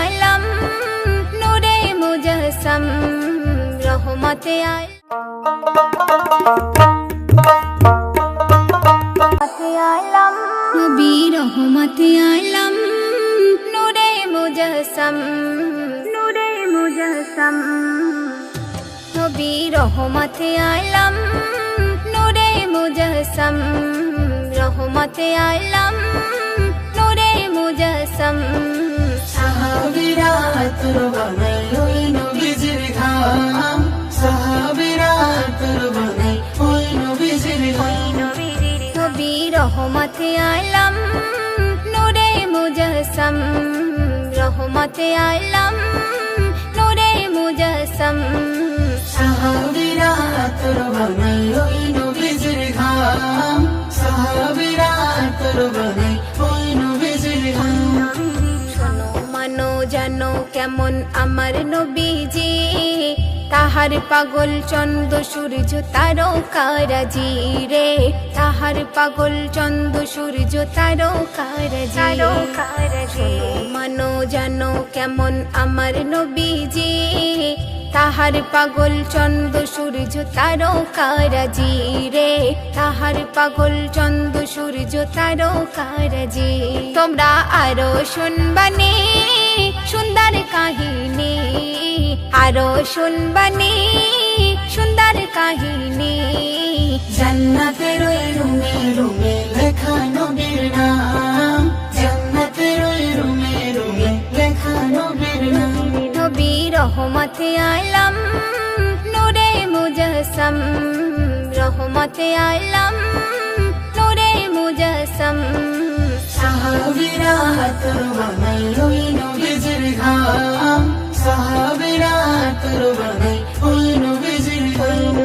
আলম নূরে মুজসম, রহমতে আল নবী রহমতে আলম নূরে মুজসম নূরে মুজসম, নবী রহমতে আলম নূরে মুজসম, রহমতে আলম তোর বানাই ওই নবীজির ঘাম সাহাবিরা তোর বানাই ওই নবীজির নবী রহমতে আলম নূরে মুজসম রহমতে আলম নূরে মুজসম সাহাবিরা তোর বানাই ওই নবীজির ঘাম সাহাবিরা তোর কেমন আমার নবীজি? তাহার পাগল চন্দ সূর্য তারো কারাজি রে। তাহার পাগল চন্দ সূর্য তারো কারাজি মানো জানো কেমন আমার নবীজি? তাহার পাগল চন্দ সূর্য তারো কারাজি রে। তাহার পাগল চন্দ সূর্য তারো কারাজি তোমরা আরও শুনবানে, সুন্দর কাহিনী। আরও শুনবানে, সুন্দর কাহিনী। জান্নাতের রুমে রুমে লেখা রহমতে আলম নূরে মুজসম। রহমতে আলম নূরে মুজসম। সাহাবিরা তোর বানাই ওই নবীজির ঘাম। সাহাবিরা তোর বানাই ওই নবীজির ঘাম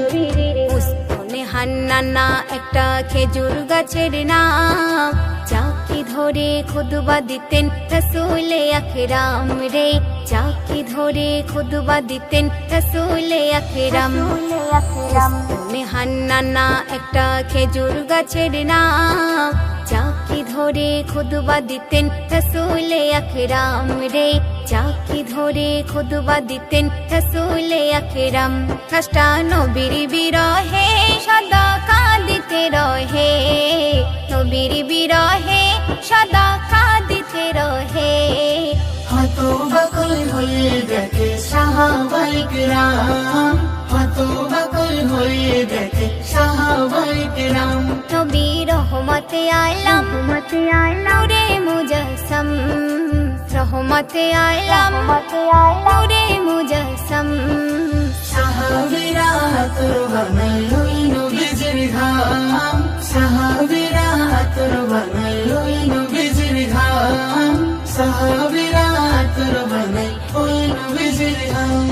হান্নানা একটা খেজুর গাছের নাম। চাকি ধরে খুদবা দিতেন রসুলে আখরাম রে। চাকি ধরে খুদবা দিতেন রসুলে আখরাম উস্তনে হান্নানা একটা খেজুর গাছের নাম চাকি ধরে খুদবা দিতেন রসুলে আখরাম রে। চাকি ধরে খুদবা দিতেন রসুলে আখরাম খাস্টা নবীর বিরহে সদা কাঁদিতে রহে। নবীর বিরহে সদা কাঁদিতে রহে। হত বকল হয়ে দেখে সাহাবাইক রাম হত বকল হয়ে দেখে সাহাবাইক রাম নবী রহমতে আলম। নূরে মুজসম। রহমতে আলম নূরে মুজসম। সাহাবিরা তোর বানাই ঘাম সাহাবিরা তোর বানাই ওই নবীজির ঘাম